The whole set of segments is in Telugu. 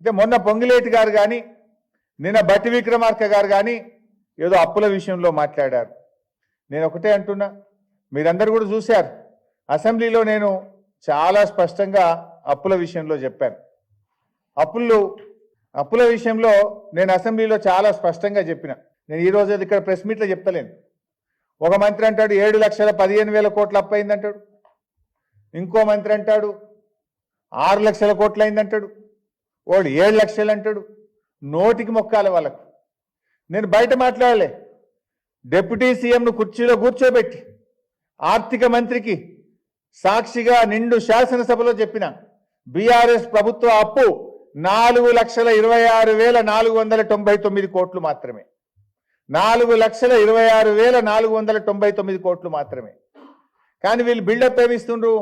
అంటే మొన్న పొంగిలేటి గారు కానీ నిన్న బట్టి విక్రమార్క గారు కానీ ఏదో అప్పుల విషయంలో మాట్లాడారు. నేను ఒకటే అంటున్నా మీరందరూ కూడా చూశారు. అసెంబ్లీలో నేను చాలా స్పష్టంగా అప్పుల విషయంలో చెప్పాను. అప్పులు అప్పుల విషయంలో నేను అసెంబ్లీలో చాలా స్పష్టంగా చెప్పిన. నేను ఈ రోజు ఇక్కడ ప్రెస్ మీట్లో చెప్తలేను. ఒక మంత్రి అంటాడు ఏడు లక్షల పదిహేను వేల కోట్లు అప్పు అయిందంటాడు ఇంకో మంత్రి అంటాడు ఆరు లక్షల కోట్లు అయిందంటాడు. వాడు ఏడు లక్షలు అంటాడు. నోటికి మొక్కాలి వాళ్ళకు. నేను బయట మాట్లాడలే. డిప్యూటీ సీఎంను కుర్చీలో కూర్చోబెట్టి ఆర్థిక మంత్రికి సాక్షిగా నిండు శాసనసభలో చెప్పిన బీఆర్ఎస్ ప్రభుత్వ అప్పు నాలుగు లక్షల ఇరవై ఆరు వేల నాలుగు వందల తొంభై తొమ్మిది కోట్లు మాత్రమే. నాలుగు లక్షల ఇరవై ఆరు వేల నాలుగు వందల తొంభై తొమ్మిది కోట్లు మాత్రమే. కానీ వీళ్ళు బిల్డప్ ఏమిస్తుండ్రు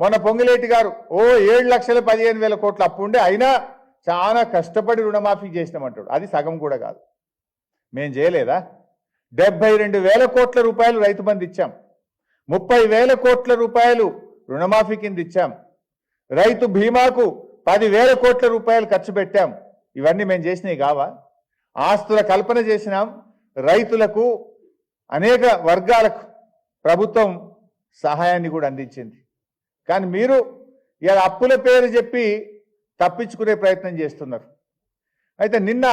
మొన్న పొంగులేటి గారు ఓ ఏడు లక్షల పదిహేను వేల కోట్ల అప్పు ఉండే అయినా చాలా కష్టపడి రుణమాఫీ చేసినామంటాడు. అది సగం కూడా కాదు. మేం చేయలేదా? డెబ్బై రెండు వేల కోట్ల రూపాయలు రైతు బంధు ఇచ్చాం. ముప్పై వేల కోట్ల రూపాయలు రుణమాఫీ కింద ఇచ్చాం. రైతు బీమాకు పదివేల కోట్ల రూపాయలు ఖర్చు పెట్టాం. ఇవన్నీ మేము చేసినవి కావా? ఆస్తుల కల్పన చేసినాం. రైతులకు అనేక వర్గాలకు ప్రభుత్వం సహాయాన్ని కూడా అందించింది. కానీ మీరు ఇలా అప్పుల పేరు చెప్పి తప్పించుకునే ప్రయత్నం చేస్తున్నారు. అయితే నిన్న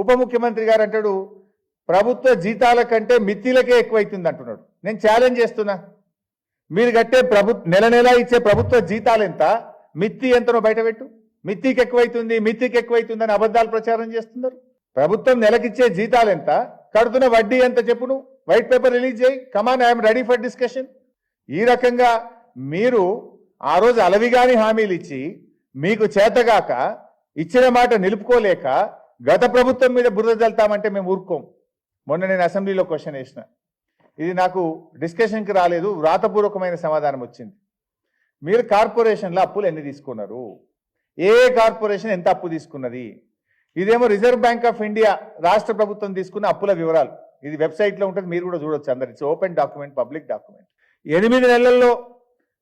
ఉప ముఖ్యమంత్రి గారు అంటాడు ప్రభుత్వ జీతాల కంటే మిత్తిలకే ఎక్కువైతుంది అంటున్నాడు. నేను ఛాలెంజ్ చేస్తున్నా. మీరు కట్టే ప్రభు నెల నెల ఇచ్చే ప్రభుత్వ జీతాలు ఎంత? మిత్తి ఎంతనో బయటపెట్టు మిత్తికి ఎక్కువైతుంది మిత్తికి ఎక్కువైతుంది అని అబద్ధాలు ప్రచారం చేస్తున్నారు. ప్రభుత్వం నెలకిచ్చే జీతాలు ఎంత? కడుతున్న వడ్డీ ఎంత చెప్పు నువ్వు వైట్ పేపర్ రిలీజ్ చేయి come on I'm ready for discussion ఈ రకంగా మీరు ఆ రోజు అలవిగాని హామీలు ఇచ్చి మీకు చేతగాక ఇచ్చిన మాట నిలుపుకోలేక గత ప్రభుత్వం మీద బురద చల్తామంటే మేము ఊరుకోం. మొన్న నేను అసెంబ్లీలో క్వశ్చన్ వేసిన. ఇది నాకు డిస్కషన్కి రాలేదు వ్రాతపూర్వకమైన సమాధానం వచ్చింది. మీరు కార్పొరేషన్లో అప్పులు ఎన్ని తీసుకున్నారు? ఏ కార్పొరేషన్ ఎంత అప్పు తీసుకున్నది? ఇదేమో రిజర్వ్ బ్యాంక్ ఆఫ్ ఇండియా రాష్ట్ర ప్రభుత్వం తీసుకున్న అప్పుల వివరాలు. ఇది వెబ్సైట్లో ఉంటుంది మీరు కూడా చూడొచ్చు అందరు. It's open document public document. ఎనిమిది నెలల్లో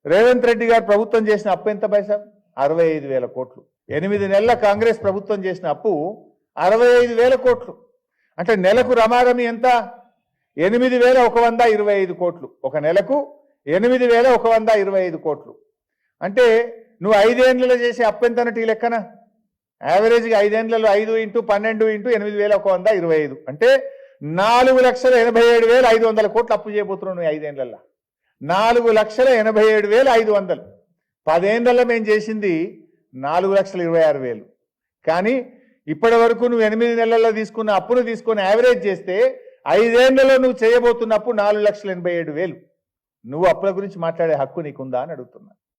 రేవంత్ రెడ్డి గారు ప్రభుత్వం చేసిన అప్పు ఎంత పైసా? అరవై ఐదు వేల కోట్లు. ఎనిమిది నెలల కాంగ్రెస్ ప్రభుత్వం చేసిన అప్పు అరవై ఐదు వేల కోట్లు. అంటే నెలకు రమారమి ఎంత? ఎనిమిది వేల ఒక వంద ఇరవై ఐదు కోట్లు. ఒక నెలకు ఎనిమిది వేల ఒక వంద ఇరవై ఐదు కోట్లు. అంటే నువ్వు ఐదేండ్లలో చేసే అప్పు ఎంత అన్నట్టు ఈ లెక్కన? యావరేజ్గా ఐదేండ్లలో ఐదు ఇంటూ పన్నెండు ఇంటూ ఎనిమిది వేల ఒక వంద ఇరవై ఐదు. అంటే నాలుగు లక్షల ఎనభై ఏడు వేల ఐదు వందల కోట్లు అప్పు చేయబోతున్నావు నువ్వు ఐదేండ్లలో నాలుగు లక్షల ఎనభై ఏడు వేల ఐదు వందలు. పదేళ్ళలో మేము చేసింది నాలుగు లక్షల ఇరవై ఆరు వేలు. కానీ ఇప్పటి వరకు నువ్వు ఎనిమిది నెలల్లో తీసుకున్న అప్పును తీసుకొని యావరేజ్ చేస్తే ఐదేళ్ళలో నువ్వు చేయబోతున్నప్పుడు నాలుగు లక్షల ఎనభై ఏడు వేలు. నువ్వు అప్పుల గురించి మాట్లాడే హక్కు నీకుందా అని అడుగుతున్నా.